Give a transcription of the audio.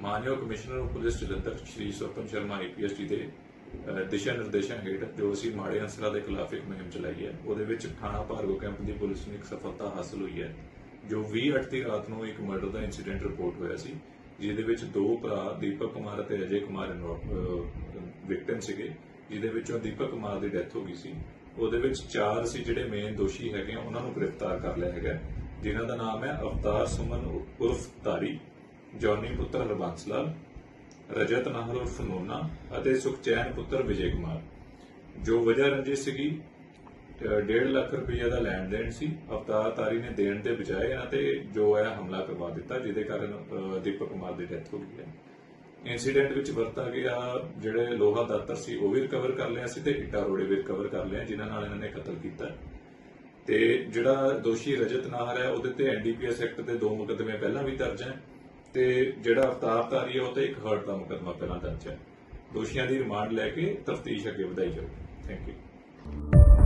ਮਾਨਯੋਗ commissioner police Jalandhar Shri Sopan Sharma IPS ਦੇ ਦਿਸ਼ਾ ਨਿਰਦੇਸ਼ਾਂ ਹੇਠ ਜੋ ਅਸੀਂ ਮਾੜੇ ਅੰਸਰਾਂ ਦੇ ਖਿਲਾਫ ਇੱਕ ਮੁਹਿੰਮ ਚਲਾਈ ਹੈ ਉਹਦੇ ਵਿੱਚ ਥਾਣਾ ਭਾਰਗੋ ਕੈਂਪ ਦੀ ਪੁਲਿਸ ਨੂੰ ਇੱਕ ਸਫਲਤਾ ਹਾਸਲ ਹੋਈ ਹੈ ਜੋ 20 ਦੀ ਰਾਤ ਨੂੰ ਇੱਕ ਮਰਡਰ ਦਾ ਇਨਸੀਡੈਂਟ ਰਿਪੋਰਟ ਹੋਇਆ ਸੀ ਜਿਹਦੇ ਵਿੱਚ ਦੋ ਭਰਾ ਦੀਪਕ ਕੁਮਾਰ ਅਤੇ ਅਜੇ ਕੁਮਾਰ ਵਿਕਟਮ ਸੀਗੇ ਜਿਹਦੇ ਵਿੱਚੋਂ ਦੀਪਕ ਕੁਮਾਰ ਦੀ ਡੈਥ ਹੋ ਗਈ ਸੀ। ਉਹਦੇ ਵਿੱਚ ਚਾਰ ਸੀ ਜਿਹੜੇ ਮੇਨ ਦੋਸ਼ੀ ਹੈਗੇ ਆ, ਉਹਨਾਂ ਨੂੰ ਗ੍ਰਿਫਤਾਰ ਕਰ ਲਿਆ ਹੈਗਾ ਜਿਨ੍ਹਾਂ ਦਾ ਨਾਮ ਹੈ ਅਵਤਾਰ ਸੁਮਨ ਉਰਫ ਤਾਰੀ। ਜੌਨੀ ਪੁੱਤਰ ਹਰਬੰਸ ਲਾਲ ਰਜਤ ਨਾਹਰ ਉਰਫ ਨੋਨਾ ਅਤੇ ਸੁਖਚੈਨ ਪੁੱਤਰ ਵਿਜੇ ਕੁਮਾਰ। ਜੋ ਵਜ੍ਹਾ ਰੰਜਿਸ਼ ਸੀਗੀ 1.5 ਲੱਖ ਰੁਪਏ ਦਾ ਲੈਣ ਦੇਣ ਸੀ। ਅਵਤਾਰ ਤਾਰੀ ਨੇ ਦੇਣ ਦੇ ਬਜਾਏ ਇਹਨਾਂ ਤੇ ਜੋ ਹੈ ਹਮਲਾ ਕਰਵਾ ਦਿੱਤਾ, ਜਿਹਦੇ ਕਾਰਨ ਦੀਪਕ ਕੁਮਾਰ ਦੀ ਡੈਥ ਹੋ ਗਈ ਹੈ। ਇਨਸੀਡੈਂਟ ਵਿੱਚ ਵਰਤਾ ਗਿਆ ਜਿਹੜੇ ਲੋਹਾ ਦਾਤਰ ਸੀ, ਉਹ ਵੀ ਰਿਕਵਰ ਕਰ ਲਿਆ ਸੀ ਤੇ ਇੱਟਾ ਰੋੜੇ ਵੀ ਰਿਕਵਰ ਕਰ ਲਿਆ, ਜਿਨ੍ਹਾਂ ਨਾਲ ਇਹਨਾਂ ਨੇ ਕਤਲ ਕੀਤਾ। ਤੇ ਜਿਹੜਾ ਦੋਸ਼ੀ ਰਜਤ ਨਾਹਰ ਹੈ, ਉਹਦੇ ਤੇ ਐਨਡੀਪੀਐਸ ਐਕਟ ਦੇ ਦੋ ਮੁਕਦਮੇ ਪਹਿਲਾਂ ਵੀ ਦਰਜ ਹੈ। ਤੇ ਜਿਹੜਾ ਅਵਤਾਰ ਤਾਰੀ ਹੈ ਉਹ ਤੇ ਇੱਕ ਹਰਟ ਦਾ ਮੁਕੱਦਮਾ ਪਹਿਲਾਂ ਦਰਜ ਹੈ। ਦੋਸ਼ੀਆਂ ਦੀ ਰਿਮਾਂਡ ਲੈ ਕੇ ਤਫਤੀਸ਼ ਅੱਗੇ ਵਧਾਈ ਜਾਊਗੀ। Thank you